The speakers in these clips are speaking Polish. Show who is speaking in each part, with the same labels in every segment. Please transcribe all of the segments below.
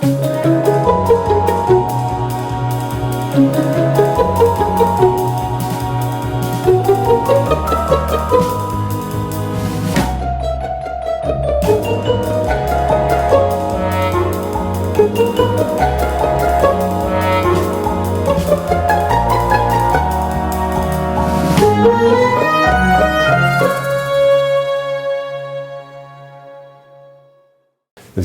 Speaker 1: Thank you.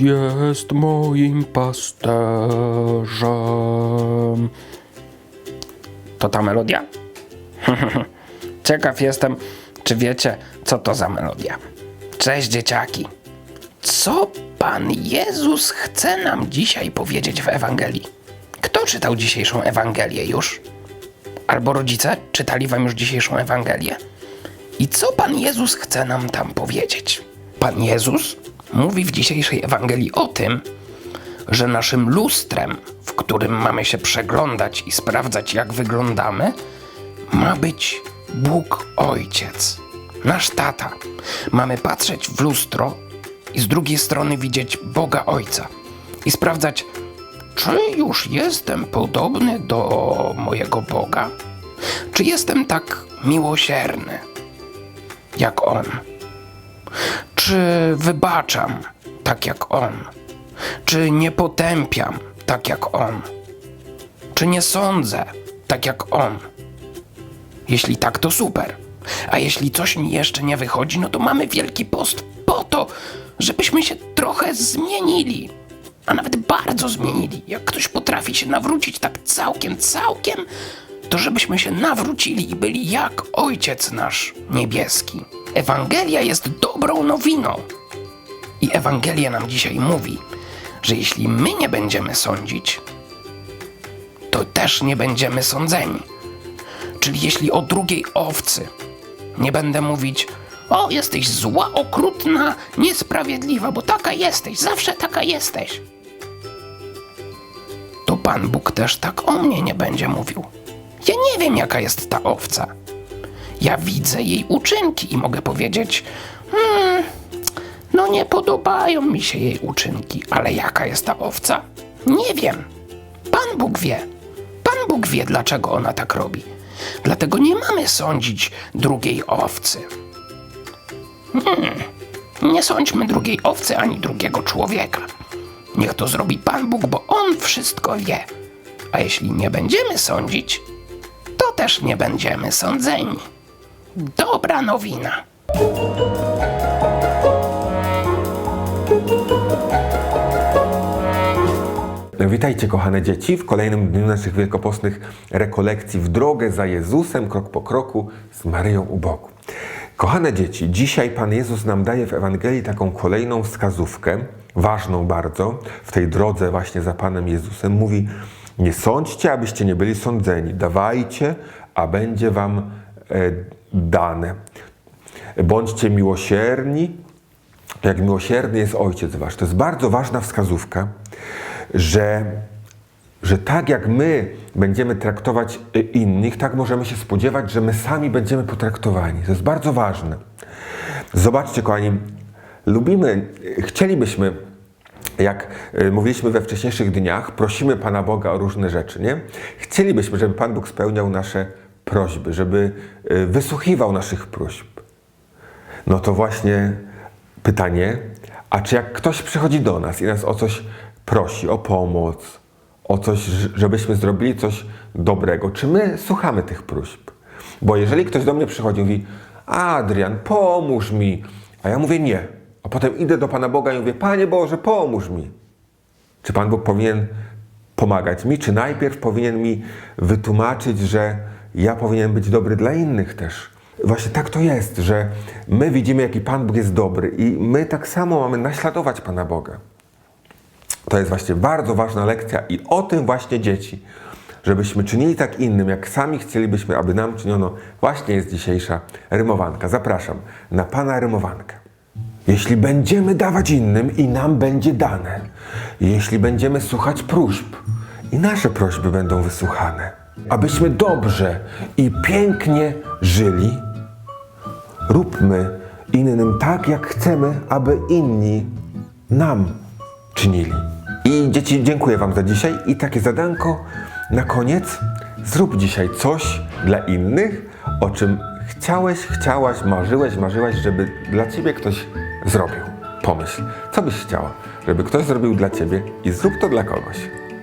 Speaker 2: Jest moim pasterzem. To ta melodia? Ciekaw jestem, czy wiecie, co to za melodia. Cześć, dzieciaki. Co Pan Jezus chce nam dzisiaj powiedzieć w Ewangelii? Kto czytał dzisiejszą Ewangelię już? Albo rodzice czytali wam już dzisiejszą Ewangelię? I co Pan Jezus chce nam tam powiedzieć? Pan Jezus mówi w dzisiejszej Ewangelii o tym, że naszym lustrem, w którym mamy się przeglądać i sprawdzać, jak wyglądamy, ma być Bóg Ojciec, nasz tata. Mamy patrzeć w lustro i z drugiej strony widzieć Boga Ojca i sprawdzać, czy już jestem podobny do mojego Boga? Czy jestem tak miłosierny jak On? Czy wybaczam tak jak On? Czy nie potępiam tak jak On? Czy nie sądzę tak jak On? Jeśli tak, to super. A jeśli coś mi jeszcze nie wychodzi, no to mamy wielki post po to, żebyśmy się trochę zmienili. A nawet bardzo zmienili. Jak ktoś potrafi się nawrócić tak całkiem, całkiem, to żebyśmy się nawrócili i byli jak Ojciec nasz niebieski. Ewangelia jest dobrą nowiną. I Ewangelia nam dzisiaj mówi, że jeśli my nie będziemy sądzić, to też nie będziemy sądzeni. Czyli jeśli o drugiej owcy nie będę mówić, o jesteś zła, okrutna, niesprawiedliwa, bo taka jesteś, zawsze taka jesteś, to Pan Bóg też tak o mnie nie będzie mówił. Ja nie wiem, jaka jest ta owca. Ja widzę jej uczynki i mogę powiedzieć, hmm, no nie podobają mi się jej uczynki, ale jaka jest ta owca? Nie wiem. Pan Bóg wie. Pan Bóg wie, dlaczego ona tak robi. Dlatego nie mamy sądzić drugiej owcy. Hmm, nie sądźmy drugiej owcy ani drugiego człowieka. Niech to zrobi Pan Bóg, bo On wszystko wie. A jeśli nie będziemy sądzić, to też nie będziemy sądzeni. Dobra nowina.
Speaker 3: Witajcie kochane dzieci w kolejnym dniu naszych wielkopostnych rekolekcji w drogę za Jezusem, krok po kroku z Maryją u boku. Kochane dzieci, dzisiaj Pan Jezus nam daje w Ewangelii taką kolejną wskazówkę, ważną bardzo, w tej drodze właśnie za Panem Jezusem. Mówi, nie sądźcie, abyście nie byli sądzeni, dawajcie, a będzie wam e, dane. Bądźcie miłosierni, jak miłosierny jest Ojciec Wasz. To jest bardzo ważna wskazówka, że, że tak jak my będziemy traktować y, innych, tak możemy się spodziewać, że my sami będziemy potraktowani. To jest bardzo ważne. Zobaczcie, kochani, lubimy, y, chcielibyśmy, jak y, mówiliśmy we wcześniejszych dniach, prosimy Pana Boga o różne rzeczy, nie? Chcielibyśmy, żeby Pan Bóg spełniał nasze prośby, żeby wysłuchiwał naszych próśb. No to właśnie pytanie, a czy jak ktoś przychodzi do nas i nas o coś prosi, o pomoc, o coś, żebyśmy zrobili coś dobrego, czy my słuchamy tych próśb? Bo jeżeli ktoś do mnie przychodzi i mówi, Adrian, pomóż mi, a ja mówię nie, a potem idę do Pana Boga i mówię, Panie Boże, pomóż mi. Czy Pan Bóg powinien pomagać mi, czy najpierw powinien mi wytłumaczyć, że ja powinien być dobry dla innych też? właśnie tak to jest, że my widzimy, jaki Pan Bóg jest dobry i my tak samo mamy naśladować Pana Boga. To jest właśnie bardzo ważna lekcja i o tym właśnie dzieci. Żebyśmy czynili tak innym, jak sami chcielibyśmy, aby nam czyniono, właśnie jest dzisiejsza rymowanka. Zapraszam na Pana rymowankę. Jeśli będziemy dawać innym i nam będzie dane, jeśli będziemy słuchać próśb i nasze prośby będą wysłuchane, abyśmy dobrze i pięknie żyli, róbmy innym tak, jak chcemy, aby inni nam czynili. I dzieci, dziękuję Wam za dzisiaj i takie zadanko na koniec. Zrób dzisiaj coś dla innych, o czym chciałeś, chciałaś, marzyłeś, marzyłaś, żeby dla Ciebie ktoś zrobił. Pomyśl, co byś chciała, żeby ktoś zrobił dla Ciebie i zrób to dla kogoś.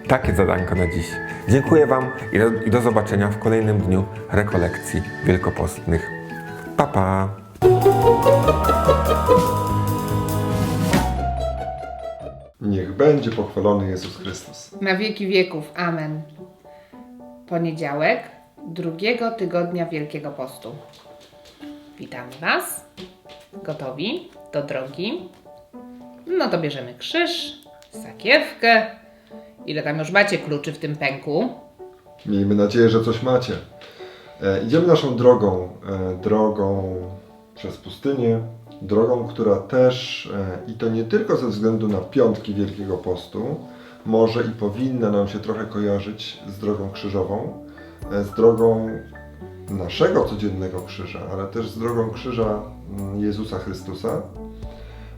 Speaker 3: Takie zadanko na dziś. Dziękuję Wam i do, i do zobaczenia w kolejnym dniu rekolekcji wielkopostnych. Pa, pa!
Speaker 4: Będzie pochwalony Jezus Chrystus.
Speaker 5: Na wieki wieków. Amen. Poniedziałek drugiego tygodnia Wielkiego Postu. Witamy Was. Gotowi do drogi? No to bierzemy krzyż, sakiewkę. Ile tam już macie kluczy w tym pęku?
Speaker 4: Miejmy nadzieję, że coś macie. E, idziemy naszą drogą, e, drogą przez pustynię, drogą, która też, e, i to nie tylko ze względu na piątki Wielkiego Postu, może i powinna nam się trochę kojarzyć z drogą krzyżową, e, z drogą naszego codziennego krzyża, ale też z drogą krzyża mm, Jezusa Chrystusa.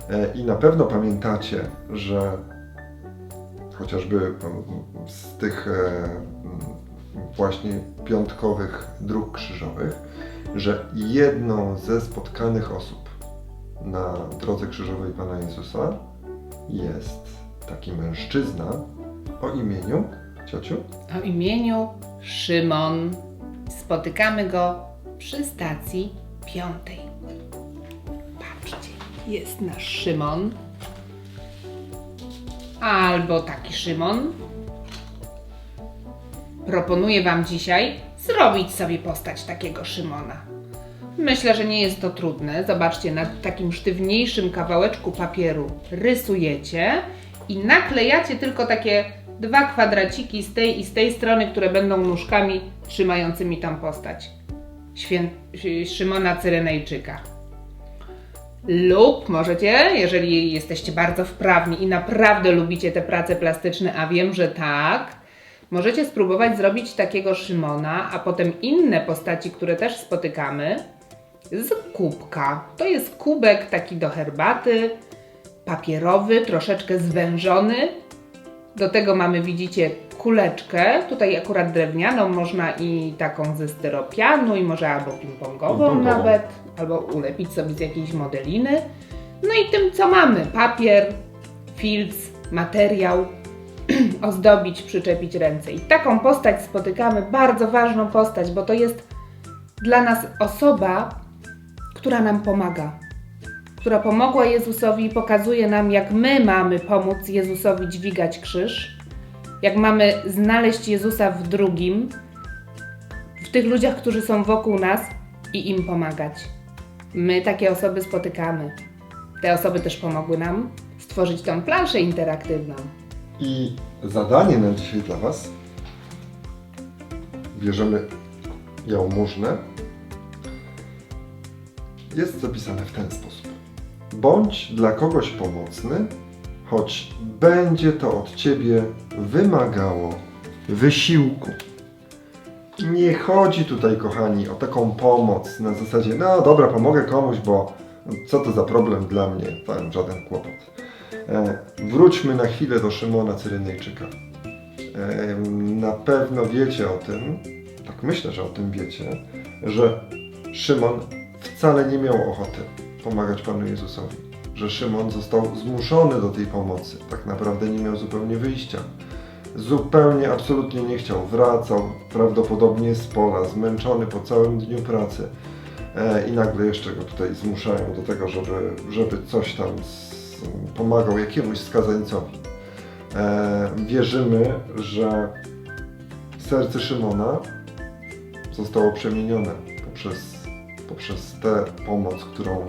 Speaker 4: E, I na pewno pamiętacie, że chociażby mm, z tych mm, właśnie piątkowych dróg krzyżowych, że jedną ze spotkanych osób na drodze krzyżowej Pana Jezusa jest taki mężczyzna o imieniu, ciociu,
Speaker 5: O imieniu Szymon. Spotykamy go przy stacji piątej. Patrzcie, jest nasz Szymon. Albo taki Szymon. Proponuję Wam dzisiaj zrobić sobie postać takiego Szymona. Myślę, że nie jest to trudne. Zobaczcie, na takim sztywniejszym kawałeczku papieru rysujecie i naklejacie tylko takie dwa kwadraciki z tej i z tej strony, które będą nóżkami trzymającymi tam postać. Świę... Szymona Cyrenejczyka. Lub możecie, jeżeli jesteście bardzo wprawni i naprawdę lubicie te prace plastyczne, a wiem, że tak, możecie spróbować zrobić takiego Szymona, a potem inne postaci, które też spotykamy, z kubka. To jest kubek taki do herbaty, papierowy, troszeczkę zwężony. Do tego mamy, widzicie, kuleczkę, tutaj akurat drewnianą, można i taką ze styropianu, i może albo ping-pongową
Speaker 4: Ping-pongową.
Speaker 5: nawet, albo ulepić sobie z jakiejś modeliny. No i tym, co mamy, papier, filc, materiał, ozdobić, przyczepić ręce. I taką postać spotykamy, bardzo ważną postać, bo to jest dla nas osoba, która nam pomaga, która pomogła Jezusowi i pokazuje nam, jak my mamy pomóc Jezusowi dźwigać krzyż, jak mamy znaleźć Jezusa w drugim, w tych ludziach, którzy są wokół nas i im pomagać. My takie osoby spotykamy. Te osoby też pomogły nam stworzyć tą planszę interaktywną.
Speaker 4: I zadanie na dzisiaj dla Was. Bierzemy jałmużnę. Jest zapisane w ten sposób. Bądź dla kogoś pomocny, choć będzie to od Ciebie wymagało wysiłku. Nie chodzi tutaj, kochani, o taką pomoc na zasadzie, no dobra, pomogę komuś, bo co to za problem dla mnie, tam żaden kłopot. E, Wróćmy na chwilę do Szymona Cyrenejczyka. E, Na pewno wiecie o tym, tak myślę, że o tym wiecie, że Szymon wcale nie miał ochoty pomagać Panu Jezusowi. Że Szymon został zmuszony do tej pomocy. Tak naprawdę nie miał zupełnie wyjścia. Zupełnie, absolutnie nie chciał. Wracał prawdopodobnie z pola, zmęczony po całym dniu pracy. E, I nagle jeszcze go tutaj zmuszają do tego, żeby, żeby coś tam z, pomagał jakiemuś skazańcowi. E, wierzymy, że serce Szymona zostało przemienione poprzez poprzez tę pomoc, którą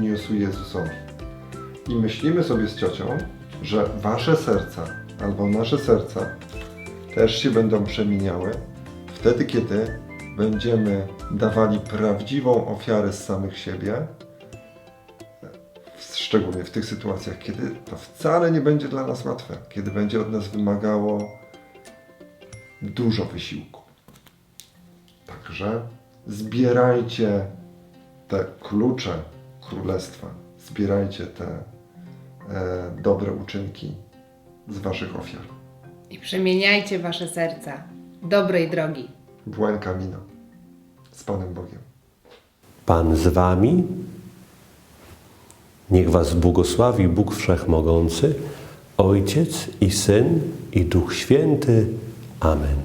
Speaker 4: niosł Jezusowi. I myślimy sobie z ciocią, że wasze serca albo nasze serca też się będą przemieniały wtedy, kiedy będziemy dawali prawdziwą ofiarę z samych siebie, szczególnie w tych sytuacjach, kiedy to wcale nie będzie dla nas łatwe, kiedy będzie od nas wymagało dużo wysiłku. Także zbierajcie te klucze królestwa, zbierajcie te e, dobre uczynki z waszych ofiar.
Speaker 5: I przemieniajcie wasze serca dobrej drogi.
Speaker 4: Błęd z Panem Bogiem.
Speaker 1: Pan z wami. Niech was błogosławi Bóg Wszechmogący, Ojciec i Syn i Duch Święty. Amen.